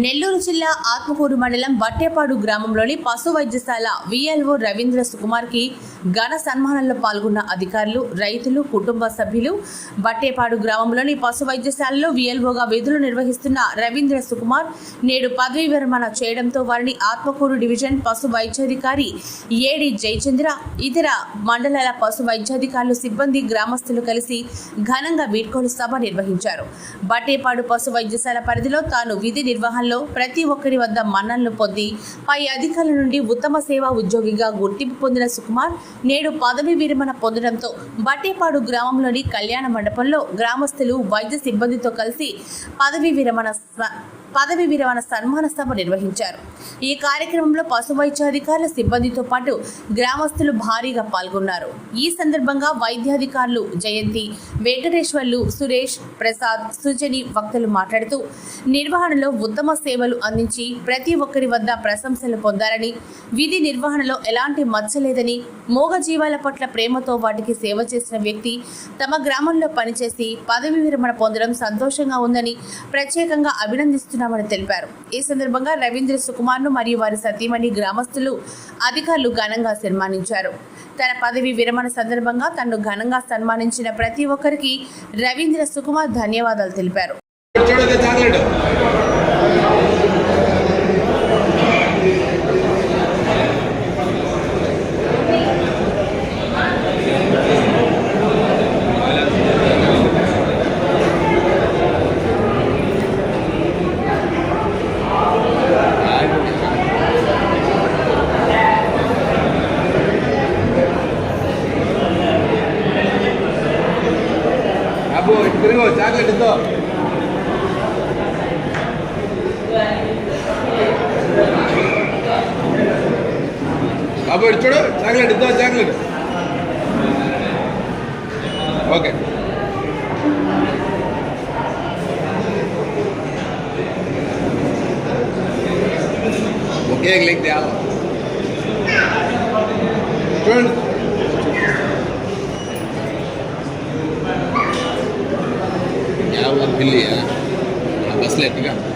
నెల్లూరు జిల్లా ఆత్మకూరు మండలం బట్టేపాడు గ్రామంలోని పశు వైద్యశాల విఎల్ఓ రవీంద్ర సుకుమార్కి ఘన సన్మానంలో పాల్గొన్న అధికారులు రైతులు కుటుంబ సభ్యులు బట్టేపాడు గ్రామంలోని పశు వైద్యశాలలో విఎల్ఓగా విధులు నిర్వహిస్తున్న రవీంద్ర సుకుమార్ నేడు పదవీ విరమణ చేయడంతో వారిని ఆత్మకూరు డివిజన్ పశు వైద్యాధికారి ఏడి జయచంద్ర ఇతర మండలాల పశు వైద్యాధికారులు సిబ్బంది గ్రామస్తులు కలిసి ఘనంగా వీడ్కోలు సభ నిర్వహించారు. బట్టేపాడు పశు వైద్యశాల పరిధిలో తాను విధి నిర్వహణ నిర్వహణలో ప్రతి ఒక్కరి వద్ద మన్ననలు పొంది పై అధికారుల నుండి ఉత్తమ సేవా ఉద్యోగిగా గుర్తింపు పొందిన సుకుమార్ నేడు పదవి విరమణ పొందడంతో బట్టేపాడు గ్రామంలోని కళ్యాణ మండపంలో గ్రామస్తులు వైద్య సిబ్బందితో కలిసి పదవి విరమణ పదవి విరమణ సన్మాన సభ నిర్వహించారు. ఈ కార్యక్రమంలో పశు వైద్యాధికారుల సిబ్బందితో పాటు గ్రామస్తులు భారీగా పాల్గొన్నారు. ఈ సందర్భంగా వైద్యాధికారులు జయంతి వెంకటేశ్వర్లు సురేష్ ప్రసాద్ సుజని వక్తలు మాట్లాడుతూ నిర్వహణలో ఉత్తమ సేవలు అందించి ప్రతి ఒక్కరి వద్ద ప్రశంసలు పొందారని విధి నిర్వహణలో ఎలాంటి మచ్చలేదని మూగజీవాల పట్ల ప్రేమతో వాటికి సేవ చేసిన వ్యక్తి తమ గ్రామంలో పనిచేసి పదవి విరమణ పొందడం సంతోషంగా ఉందని ప్రత్యేకంగా చేస్తున్నామని తెలిపారు. ఈ సందర్భంగా రవీంద్ర సుకుమార్ను మరియు వారి సతీమణి గ్రామస్తులు అధికారులు ఘనంగా సన్మానించారు. తన పదవి విరమణ సందర్భంగా తనను ఘనంగా సన్మానించిన ప్రతి ఒక్కరికి రవీంద్ర సుకుమార్ ధన్యవాదాలు తెలిపారు. తిరుగు చాక్లెట్ ఇద్దో బాబు ఇటు చూడు చాక్లెట్ ఇద్దో చాక్లెట్ ఓకే ఒకే లెగ్ తేవాలి చూడండి pilih ya, Ha, tak juga.